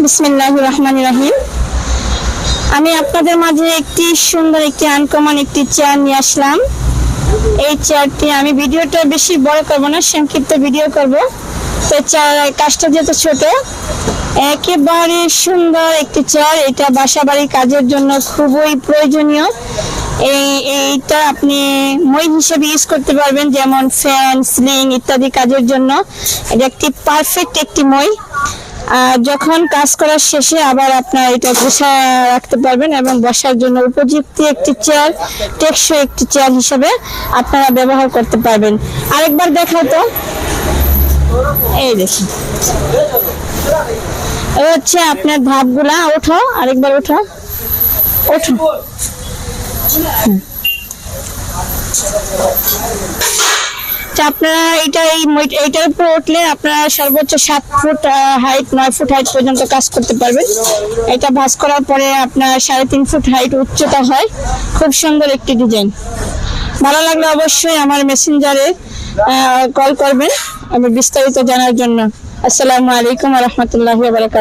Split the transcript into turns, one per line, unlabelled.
বিসমিল্লাহ রহমান রাহিম আমি আপনাদের মাঝে একটি সুন্দর, একটি আনকমন একটি চেয়ার নিয়ে আসলাম। এই চেয়ারটি আমি ভিডিওটা বেশি বড় করব না, সংক্ষিপ্ত ভিডিও করব। তো চেয়ার কাজটা যেহেতু ছোট, একেবারে সুন্দর একটি চেয়ার এটা বাসা বাড়ির কাজের জন্য খুবই প্রয়োজনীয়। এই, এইটা আপনি মই হিসেবে ইউজ করতে পারবেন, যেমন ফ্যান সিলিং ইত্যাদি কাজের জন্য। এটা একটি পারফেক্ট একটি মই। আর যখন কাজ করার শেষে আবার আপনার এটা গোছা রাখতে পারবেন এবং বসার জন্য উপযুক্ত একটি চেয়ার টেকসই একটি চেয়ার হিসেবে আপনারা ব্যবহার করতে পারবেন। আরেকবার দেখাও তো। এই দেখি হচ্ছে আপনার ধাপগুলা। ওঠো, আরেকবার ওঠো। ওঠো। হুম। আপনারা এটা এই এইটার উপর উঠলে আপনারা সর্বোচ্চ সাত ফুট হাইট নয় ফুট হাইট পর্যন্ত কাজ করতে পারবেন। এটা ভাঁজ করার পরে আপনার সাড়ে তিন ফুট হাইট উচ্চতা হয়। খুব সুন্দর একটি ডিজাইন ভালো লাগলে অবশ্যই আমার মেসেঞ্জারে কল করবেন। আমি বিস্তারিত জানার জন্য। আসসালামু আলাইকুম রহমতুল্লাহ বারকাত